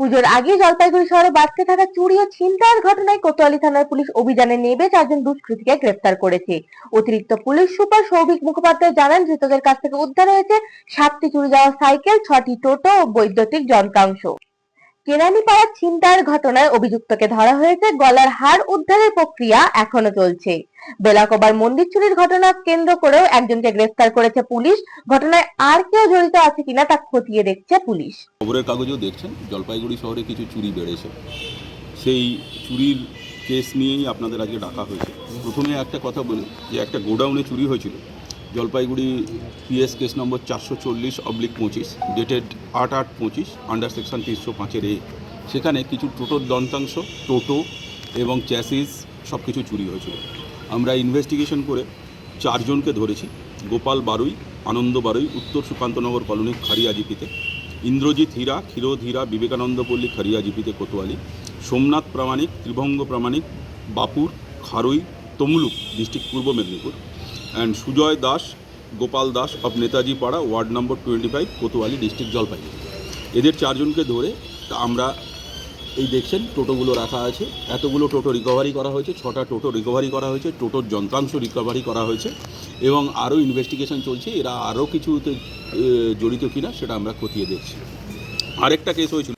পুজোর আগে জলপাইগুড়ি শহরে বাড়তে থাকা চুরি ও ছিনতাইয়ের ঘটনায় কোতোয়ালি থানার পুলিশ অভিযানে নেমে চারজন দুষ্কৃতীকে গ্রেফতার করেছে। অতিরিক্ত পুলিশ সুপার সৌভিক মুখোপাধ্যায় জানান, ধৃতদের কাছ থেকে উদ্ধার হয়েছে সাতটি চুরি যাওয়া সাইকেল, ছটি টোটো ও বৈদ্যুতিক যন্ত্রাংশ। কেরানীপাড়া ছিনতাইয়ের ঘটনায় অভিযুক্তকে ধরা হয়েছে, গলার হার উদ্ধারের প্রক্রিয়া এখনও চলছে। বেলাকোবার মন্দির চুরির ঘটনা কেন্দ্র করেও একজনকে গ্রেফতার করেছে পুলিশ। ঘটনায় আর কেউ জড়িত আছে কিনা তা খতিয়ে দেখছে পুলিশ। খবরের কাগজেও দেখছেন, জলপাইগুড়ি শহরে কিছু চুরি বেড়েছে। সেই চুরির কেস নিয়েই আপনাদের আজকে ডাকা হয়েছে। প্রথমে একটা কথা বলি, যে একটা গোডাউনে চুরি হয়েছিল। জলপাইগুড়ি পিএস কেস নম্বর চারশো চল্লিশ অবলিক পঁচিশ, ডেটেড আট আট পঁচিশ আন্ডার সেকশন তিনশো পাঁচের এ। সেখানে কিছু টোটোর দন্তাংশ, টোটো এবং চ্যাসিস সব কিছু চুরি হয়েছিল। আমরা ইনভেস্টিগেশন করে চারজনকে ধরেছি, গোপাল বারুই, আনন্দ বারুই, উত্তর সুকান্তনগর কলোনি খারিয়া জিপিতে, ইন্দ্রজিৎ হীরা, ক্ষীরোদ হীরা, বিবেকানন্দ পল্লী খারিয়া জিপিতে কোতোয়ালি, সোমনাথ প্রামাণিক, ত্রিভঙ্গ প্রামাণিক, বাপুর, Kharui, Tamluk district Purba Medinipur. And Sujay Das Gopal Das of Netaji Para ward number twenty five Kotwali district Jalpaiguri এদের চারজনকে ধরে আমরা এই দেখছেন, টোটোগুলো রাখা আছে। এতগুলো টোটো রিকভারি করা হয়েছে, ছটা টোটো রিকভারি করা হয়েছে, টোটোর যন্ত্রাংশ রিকভারি করা হয়েছে এবং আরও ইনভেস্টিগেশন চলছে, এরা আরও কিছুতে জড়িত কিনা সেটা আমরা খতিয়ে দেখছি। আরেকটা কেস হয়েছিল।